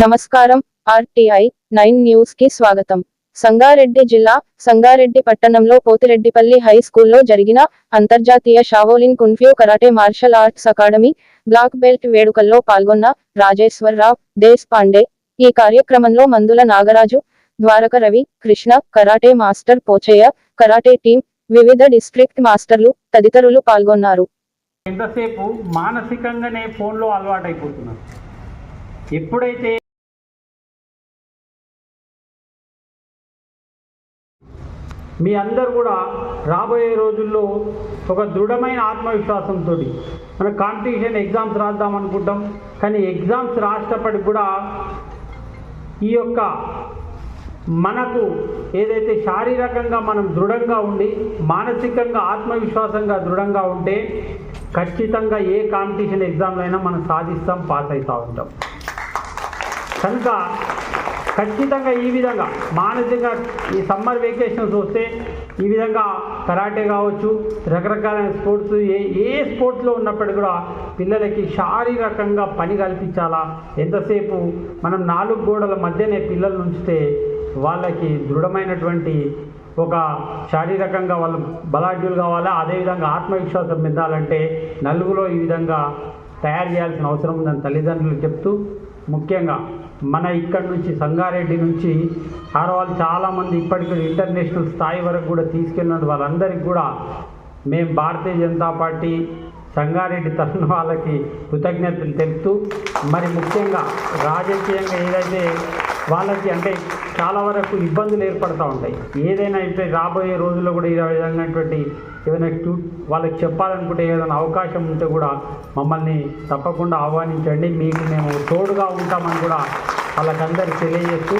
నమస్కారం RTI nine న్యూస్కి స్వాగతం. సంగారెడ్డి జిల్లా సంగారెడ్డి పట్టణంలో పోతిరెడ్డిపల్లి హై స్కూల్లో జరిగిన అంతర్జాతీయ Shaolin kung fu karate martial arts academy black belt వేడుకల్లో పాల్గొన్న రాజేశ్వరరావు దేశ్ పాండే. ఈ కార్యక్రమంలో Mandula Nagaraju Dwaraka Ravi Krishna karate master Pochaiah karate team వివిధ డిస్ట్రిక్ట్ మాస్టర్లు తదితరులు పాల్గొన్నారు. ఎంతసేపు మానసికంగానే ఫోన్లో అలవాటైపోతున్నారు. ఎప్పుడైతే మీ అందరు కూడా రాబోయే రోజుల్లో ఒక దృఢమైన ఆత్మవిశ్వాసంతో మన కాంపిటీషన్ ఎగ్జామ్స్ రాద్దాం అనుకుంటాం. కానీ ఎగ్జామ్స్ రాసేటప్పటికి కూడా ఈ యొక్క మనకు ఏదైతే శారీరకంగా మనం దృఢంగా ఉండి మానసికంగా ఆత్మవిశ్వాసంగా దృఢంగా ఉంటే ఖచ్చితంగా ఏ కాంపిటీషన్ ఎగ్జామ్లైనా మనం సాధిస్తాం పాస్ అవుతూ ఉంటాం. కనుక ఖచ్చితంగా ఈ విధంగా మానసికంగా ఈ సమ్మర్ వెకేషన్స్ వస్తే ఈ విధంగా కరాటే కావచ్చు రకరకాలైన స్పోర్ట్స్ ఏ ఏ స్పోర్ట్స్లో ఉన్నప్పటికీ కూడా పిల్లలకి శారీరకంగా పని కల్పించాలా? ఎంతసేపు మనం నాలుగు గోడల మధ్యనే పిల్లలు ఉంచితే వాళ్ళకి దృఢమైనటువంటి ఒక శారీరకంగా వాళ్ళు బలాఢ్యులు కావాలా? అదేవిధంగా ఆత్మవిశ్వాసం పెందాలంటే నలుగులో ఈ విధంగా తయారు చేయాల్సిన అవసరం ఉందని తల్లిదండ్రులు చెప్తూ ముఖ్యంగా మన ఇక్కడి నుంచి సంగారెడ్డి నుంచి ఆడవాళ్ళు చాలామంది ఇప్పటికీ ఇంటర్నేషనల్ స్థాయి వరకు కూడా తీసుకెళ్ళినట్టు వాళ్ళందరికీ కూడా మేము భారతీయ జనతా పార్టీ సంగారెడ్డి తరఫున వాళ్ళకి కృతజ్ఞతలు తెలుపుతూ మరి ముఖ్యంగా రాజకీయంగా ఏదైతే వాళ్ళకి అంటే చాలా వరకు ఇబ్బందులు ఏర్పడుతూ ఉంటాయి. ఏదైనా ఇప్పుడు రాబోయే రోజుల్లో కూడా ఈ విధమైనటువంటి ఏదైనా ట్యూ వాళ్ళకి చెప్పాలనుకుంటే ఏదైనా అవకాశం ఉంటే కూడా మమ్మల్ని తప్పకుండా ఆహ్వానించండి. మీకు మేము తోడుగా ఉంటామని కూడా వాళ్ళకందరికీ తెలియజేస్తూ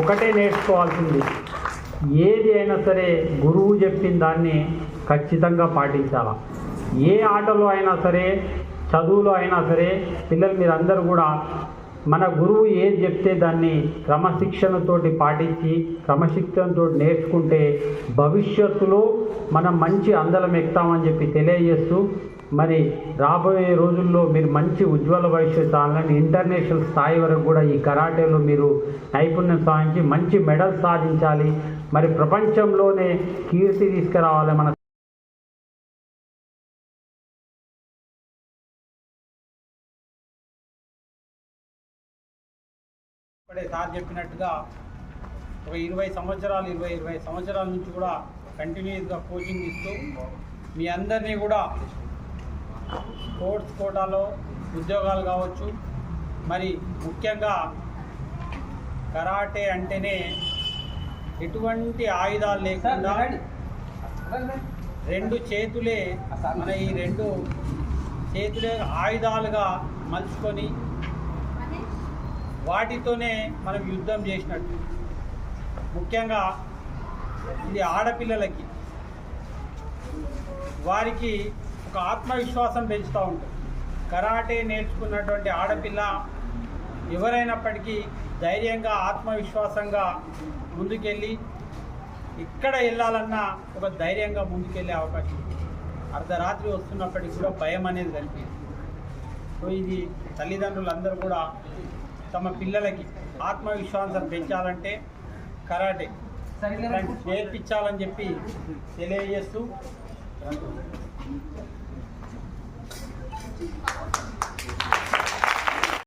ఒకటే నేర్చుకోవాల్సింది. ఏది అయినా సరే గురువు చెప్పిన దాన్ని ఖచ్చితంగా పాటించాలా? ఏ ఆటలో అయినా సరే చదువులో అయినా సరే పిల్లలు మీరందరూ కూడా మన గురువు ఏది చెప్తే దాన్ని క్రమశిక్షణతోటి పాటించి క్రమశిక్షణతో నేర్చుకుంటే భవిష్యత్తులో మనం మంచి అందలం ఎక్కుతామని చెప్పి తెలియజేస్తూ మరి రాబోయే రోజుల్లో మీరు మంచి ఉజ్వల భవిష్యత్తు అలాంటి ఇంటర్నేషనల్ స్థాయి వరకు కూడా ఈ కరాటేలో మీరు నైపుణ్యం సాధించి మంచి మెడల్ సాధించాలి. మరి ప్రపంచంలోనే కీర్తి తీసుకురావాలి మన ఇప్పుడే సార్ చెప్పినట్టుగా ఒక ఇరవై సంవత్సరాలు ఇరవై ఇరవై సంవత్సరాల నుంచి కూడా కంటిన్యూస్గా కోచింగ్ ఇస్తూ మీ అందరినీ కూడా స్పోర్ట్స్ కోటాలో ఉద్యోగాలు కావచ్చు మరి ముఖ్యంగా కరాటే అంటేనే ఎటువంటి ఆయుధాలు లేకుండా రెండు చేతులే మన ఈ రెండు చేతులే ఆయుధాలుగా మలుచుకొని వాటితోనే మనం యుద్ధం చేసినట్టు. ముఖ్యంగా ఇది ఆడపిల్లలకి. వారికి ఒక ఆత్మవిశ్వాసం పెంచుతూ ఉంటుంది కరాటే నేర్చుకున్నటువంటి ఆడపిల్ల ఎవరైనప్పటికీ ధైర్యంగా ఆత్మవిశ్వాసంగా ముందుకెళ్ళి ఇక్కడ వెళ్ళాలన్నా ఒక ధైర్యంగా ముందుకెళ్ళే అవకాశం అర్ధరాత్రి వస్తున్నప్పటికీ కూడా భయం అనేది కనిపించింది. సో ఇది తల్లిదండ్రులందరూ కూడా తమ పిల్లలకి ఆత్మవిశ్వాసం పెంచాలంటే కరాటే. నేర్పించాలని చెప్పి తెలియజేస్తూ